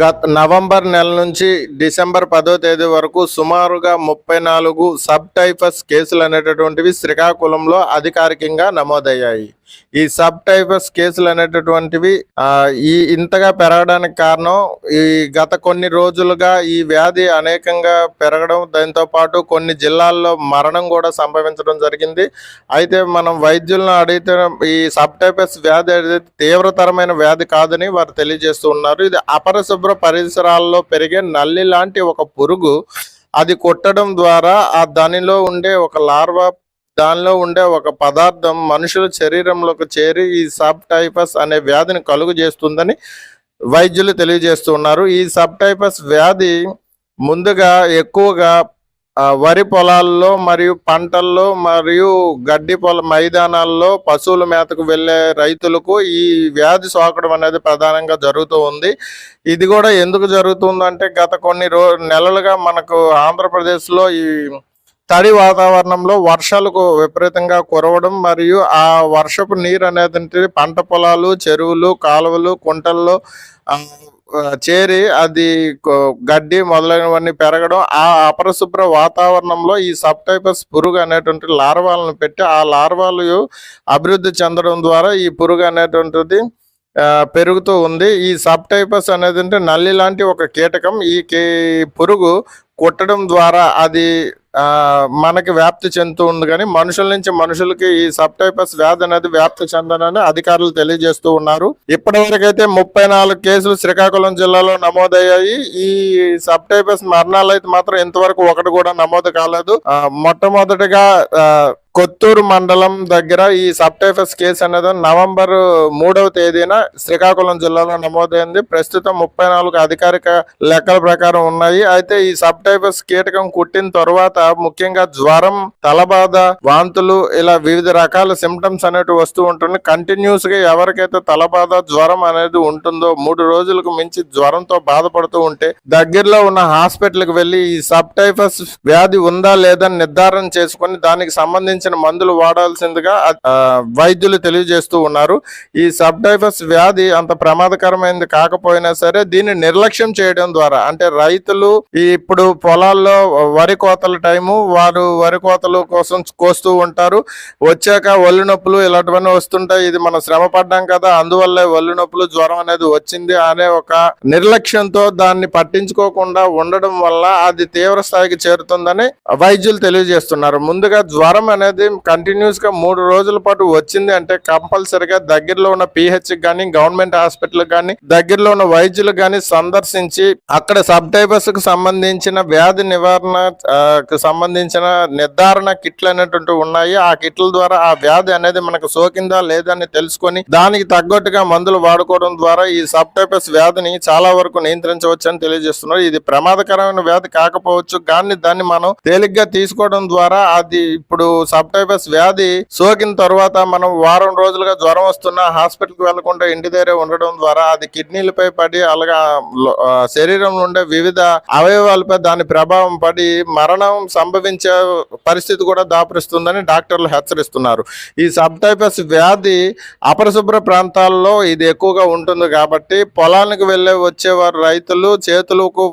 గత నవంబర్ నెల నుంచి డిసెంబర్ పదో తేదీ వరకు సుమారుగా ముప్పై నాలుగు సబ్ టైఫస్ కేసులు అనేటటువంటివి శ్రీకాకుళంలో అధికారికంగా నమోదయ్యాయి. ఈ సబ్ టైఫస్ కేసులు అనేటటువంటివి ఈ ఇంతగా పెరగడానికి కారణం ఈ గత కొన్ని రోజులుగా ఈ వ్యాధి అనేకంగా పెరగడం దాంతో పాటు కొన్ని జిల్లాల్లో మరణం కూడా సంభవించడం జరిగింది. అయితే మనం వైద్యులను అడిగితే ఈ సబ్ టైఫస్ వ్యాధి అనేది తీవ్రతరమైన వ్యాధి కాదని వారు తెలియజేస్తూ ఉన్నారు. ఇది అపరిశుభ్ర పరిసరాల్లో పెరిగే నల్లి లాంటి ఒక పురుగు. అది కొట్టడం ద్వారా ఆ దానిలో ఉండే ఒక లార్వా దానిలో ఉండే ఒక పదార్థం మనుషుల శరీరంలోకి చేరి ఈ సబ్ టైఫస్ అనే వ్యాధిని కలుగు చేస్తుందని వైద్యులు తెలియజేస్తున్నారు ఈ సబ్ టైఫస్ వ్యాధి ముందుగా ఎక్కువగా వరి పొలాల్లో మరియు పంటల్లో మరియు గడ్డి పొల మైదానాల్లో పశువుల మేతకు వెళ్ళే రైతులకు ఈ వ్యాధి సోకడం అనేది ప్రధానంగా జరుగుతూ ఉంది. ఇది కూడా ఎందుకు జరుగుతుందంటే గత కొన్ని రో నెలలుగా మనకు ఆంధ్రప్రదేశ్లో ఈ తడి వాతావరణంలో వర్షాలకు విపరీతంగా కురవడం మరియు ఆ వర్షపు నీరు అనేది పంట పొలాలు చెరువులు కాలువలు కుంటల్లో చేరి అది గడ్డి మొదలైనవన్నీ పెరగడం ఆ అపరిశుభ్ర వాతావరణంలో ఈ సబ్ టైపస్ పురుగు అనేటువంటి లార్వాలను పెట్టి ఆ లార్వాలు అభివృద్ధి చెందడం ద్వారా ఈ పురుగు అనేటువంటిది పెరుగుతూ ఉంది. ఈ సబ్ టైపస్ అనేది అంటే నల్లి లాంటి ఒక కీటకం. ఈ పురుగు కుట్టడం ద్వారా అది మనకి వ్యాప్తి చెందుతూ ఉంది కానీ మనుషుల నుంచి మనుషులకి ఈ సబ్ టైపస్ వ్యాధి అనేది వ్యాప్తి చెందనని అధికారులు తెలియజేస్తూ ఉన్నారు. ఇప్పటివరకైతే ముప్పై నాలుగు కేసులు శ్రీకాకుళం జిల్లాలో నమోదయ్యాయి. ఈ సబ్ టైపస్ మరణాలు అయితే మాత్రం ఇంతవరకు ఒకటి కూడా నమోదు కాలేదు. మొట్టమొదటిగా కొత్తూరు మండలం దగ్గర ఈ సబ్ టైఫస్ కేసు అనేది నవంబర్ మూడవ తేదీన శ్రీకాకుళం జిల్లాలో నమోదైంది. ప్రస్తుతం ముప్పై నాలుగు అధికారిక లెక్కల ప్రకారం ఉన్నాయి. అయితే ఈ సబ్ టైఫస్ కీటకం కుట్టిన తర్వాత ముఖ్యంగా జ్వరం తలబాధ వాంతులు ఇలా వివిధ రకాల సిమ్టమ్స్ అనేవి వస్తూ ఉంటుంది కంటిన్యూస్గా ఎవరికైతే తలబాధ జ్వరం అనేది ఉంటుందో మూడు రోజులకు మించి జ్వరంతో బాధపడుతూ ఉంటే దగ్గరలో ఉన్న హాస్పిటల్కి వెళ్ళి ఈ సబ్ టైఫస్ వ్యాధి ఉందా లేదా నిర్ధారణ చేసుకుని దానికి సంబంధించిన మందులు వాడాల్సిందిగా వైద్యులు తెలియజేస్తూ ఉన్నారు. ఈ సబ్ టైఫస్ వ్యాధి అంత ప్రమాదకరమైనది కాకపోయినా సరే దీన్ని నిర్లక్ష్యం చేయడం ద్వారా అంటే రైతులు ఇప్పుడు పొలాల్లో వరి కోతల టైము వారు వరి కోతల కోసం కోస్తూ ఉంటారు. వచ్చాక ఒళ్ళు నొప్పులు ఇలాంటివన్నీ వస్తుంటాయి. ఇది మనం శ్రమ పడ్డాం కదా అందువల్లే ఒళ్ళు నొప్పులు జ్వరం అనేది వచ్చింది అనే ఒక నిర్లక్ష్యంతో దాన్ని పట్టించుకోకుండా ఉండడం వల్ల అది తీవ్ర స్థాయికి చేరుతుందని వైద్యులు తెలియజేస్తున్నారు. ముందుగా జ్వరం అనేది కంటిన్యూస్గా మూడు రోజుల పాటు వచ్చింది అంటే కంపల్సరిగా దగ్గరలో ఉన్న పిహెచ్ కానీ గవర్నమెంట్ హాస్పిటల్ కానీ దగ్గరలో ఉన్న వైద్యులు కానీ సందర్శించి అక్కడ సబ్ టైపస్కు సంబంధించిన వ్యాధి నివారణ సంబంధించిన నిర్ధారణ కిట్లు అనేటువంటి ఉన్నాయి. ఆ కిట్ల ద్వారా ఆ వ్యాధి అనేది మనకు సోకిందా లేదా అని తెలుసుకొని దానికి తగ్గట్టుగా మందులు వాడుకోవడం ద్వారా ఈ సబ్ టైపస్ వ్యాధిని చాలా వరకు నియంత్రించవచ్చు అని తెలియజేస్తున్నారు. ఇది ప్రమాదకరమైన వ్యాధి కాకపోవచ్చు. కానీ దాన్ని మనం తేలిగ్గా తీసుకోవడం ద్వారా అది ఇప్పుడు సబ్టైపస్ వ్యాధి సోకిన తర్వాత మనం వారం రోజులుగా జ్వరం వస్తున్నా హాస్పిటల్కి వెళ్ళకుండా ఇంటి దగ్గరే ఉండడం ద్వారా అది కిడ్నీలపై పడి అలాగా శరీరంలో ఉండే వివిధ అవయవాలపై దాని ప్రభావం పడి మరణం సంభవించే పరిస్థితి కూడా దాపరిస్తుందని డాక్టర్లు హెచ్చరిస్తున్నారు. ఈ సబ్టైపస్ వ్యాధి అపరిశుభ్ర ప్రాంతాల్లో ఇది ఎక్కువగా ఉంటుంది కాబట్టి పొలానికి వెళ్ళే వచ్చేవారు రైతులు చేతులకు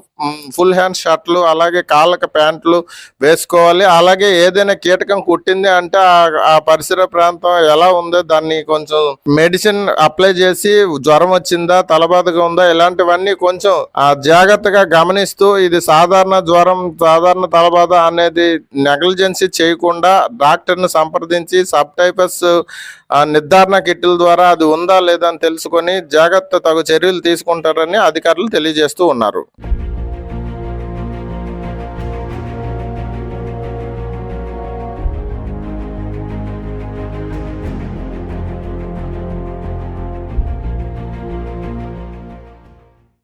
ఫుల్ హ్యాండ్ షర్ట్లు అలాగే కాళ్ళకి ప్యాంట్లు వేసుకోవాలి. అలాగే ఏదైనా కీటకం కుట్టింది అంటే ఆ- ఆ పరిసర ప్రాంతం ఎలా ఉందో దాన్ని కొంచెం మెడిసిన్ అప్లై చేసి జ్వరం వచ్చిందా తలబాధగా ఉందా ఇలాంటివన్నీ కొంచెం ఆ జాగ్రత్తగా గమనిస్తూ ఇది సాధారణ జ్వరం సాధారణ తలబాధ అనేది నెగ్లిజెన్సీ చేయకుండా డాక్టర్ని సంప్రదించి సబ్ టైపస్ ఆ నిర్ధారణ కిట్ల ద్వారా అది ఉందా లేదా అని తెలుసుకొని జాగ్రత్త తగు చర్యలు తీసుకుంటారని అధికారులు తెలియజేస్తూ ఉన్నారు.